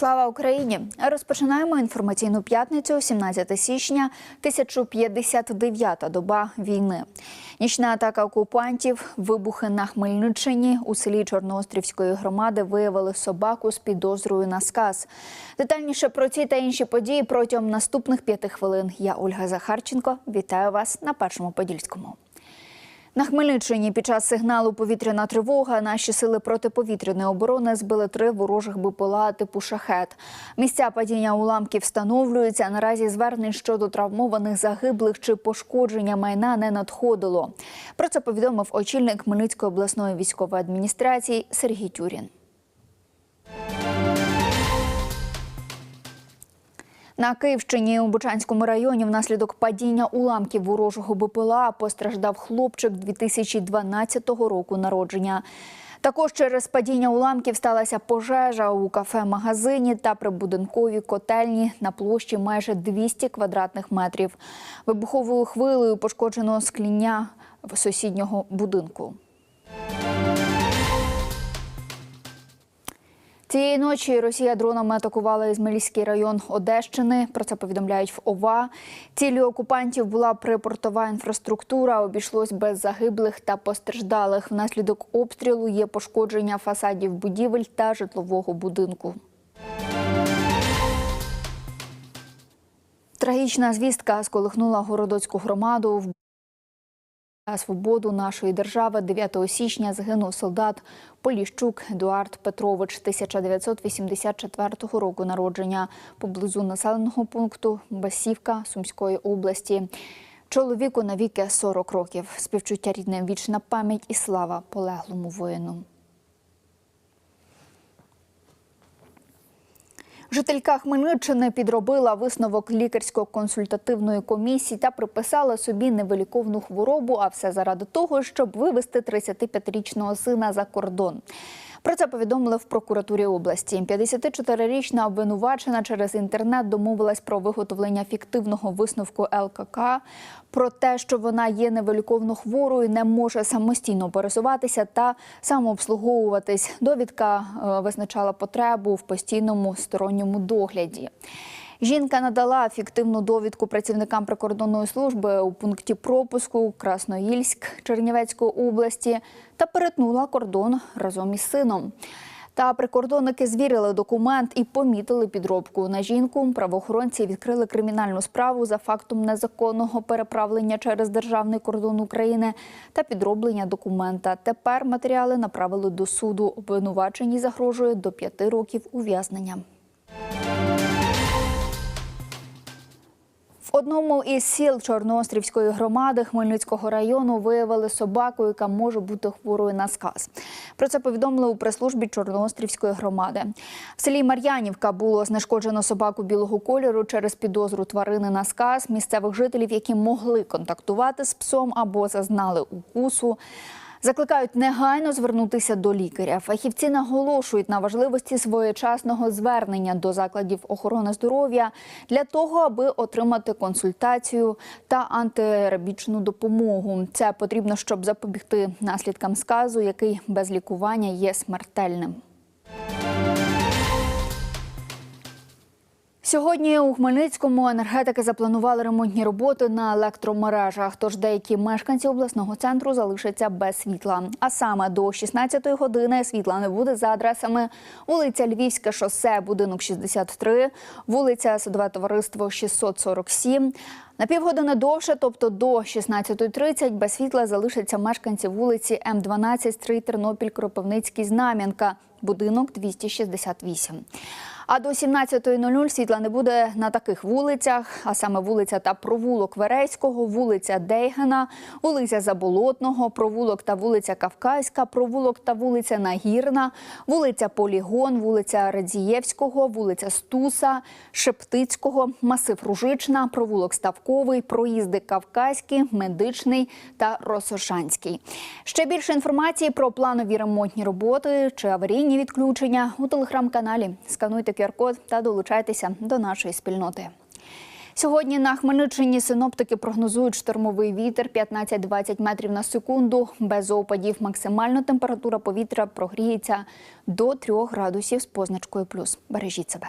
Слава Україні! Розпочинаємо інформаційну п'ятницю, 17 січня, 1059-та доба війни. Нічна атака окупантів, вибухи на Хмельниччині у селі Чорноострівської громади виявили собаку з підозрою на сказ. Детальніше про ці та інші події протягом наступних п'яти хвилин. Я Ольга Захарченко. Вітаю вас на першому подільському. На Хмельниччині під час сигналу повітряна тривога наші сили протиповітряної оборони збили три ворожих БПЛА типу шахет. Місця падіння уламків встановлюються. Наразі звернень щодо травмованих загиблих чи пошкодження майна не надходило. Про це повідомив очільник Хмельницької обласної військової адміністрації Сергій Тюрін. На Київщині у Бучанському районі внаслідок падіння уламків ворожого БПЛА постраждав хлопчик 2012 року народження. Також через падіння уламків сталася пожежа у кафе-магазині та прибудинковій котельні на площі майже 200 квадратних метрів. Вибуховою хвилею пошкоджено скління в сусіднього будинку. Цієї ночі Росія дронами атакувала Ізмаїльський район Одещини. Про це повідомляють в ОВА. Ціллю окупантів була припортова інфраструктура. Обійшлось без загиблих та постраждалих. Внаслідок обстрілу є пошкодження фасадів будівель та житлового будинку. Трагічна звістка сколихнула городоцьку громаду. Свободу нашої держави 9 січня загинув солдат Поліщук Едуард Петрович 1984 року народження поблизу населеного пункту Басівка Сумської області. Чоловіку навіки 40 років. Співчуття рідним вічна пам'ять і слава полеглому воїну. Жителька Хмельниччини підробила висновок лікарсько-консультативної комісії та приписала собі невиліковну хворобу, а все заради того, щоб вивезти 35-річного сина за кордон. Про це повідомили в прокуратурі області. 54-річна обвинувачена через інтернет домовилась про виготовлення фіктивного висновку ЛКК про те, що вона є невиліковно хворою, не може самостійно пересуватися та самообслуговуватись. Довідка е, визначала потребу в постійному сторонньому догляді. Жінка надала фіктивну довідку працівникам прикордонної служби у пункті пропуску Красноїльськ Чернівецької області та перетнула кордон разом із сином. Та прикордонники звірили документ і помітили підробку на жінку. Правоохоронці відкрили кримінальну справу за фактом незаконного переправлення через державний кордон України та підроблення документа. Тепер матеріали направили до суду. Обвинуваченій загрожує до п'яти років ув'язнення. Одному із сіл Чорноострівської громади Хмельницького району виявили собаку, яка може бути хворою на сказ. Про це повідомили у прес-службі Чорноострівської громади. В селі Мар'янівка було знешкоджено собаку білого кольору через підозру тварини на сказ місцевих жителів, які могли контактувати з псом або зазнали укусу. Закликають негайно звернутися до лікаря. Фахівці наголошують на важливості своєчасного звернення до закладів охорони здоров'я для того, аби отримати консультацію та антирабічну допомогу. Це потрібно, щоб запобігти наслідкам сказу, який без лікування є смертельним. Сьогодні у Хмельницькому енергетики запланували ремонтні роботи на електромережах. Тож деякі мешканці обласного центру залишаться без світла. А саме до 16-ї години світла не буде за адресами вулиця Львівське шосе, будинок 63, вулиця Садове товариство 647. На півгодини довше, тобто до 16.30, без світла залишаться мешканці вулиці М12, Стрий, Тернопіль, Кропивницький, Знам'янка, будинок 268. А до 17.00 світла не буде на таких вулицях, а саме вулиця та провулок Верейського, вулиця Дейгена, вулиця Заболотного, провулок та вулиця Кавказька, провулок та вулиця Нагірна, вулиця Полігон, вулиця Радзієвського, вулиця Стуса, Шептицького, масив Ружична, провулок Ставковий, проїзди Кавказький, Медичний та Росошанський. Ще більше інформації про планові ремонтні роботи чи аварійні відключення у телеграм-каналі. Скануйте QR-код та долучайтеся до нашої спільноти. Сьогодні на Хмельниччині синоптики прогнозують штормовий вітер 15-20 метрів на секунду. Без опадів максимальна температура повітря прогріється до 3 градусів з позначкою плюс. Бережіть себе.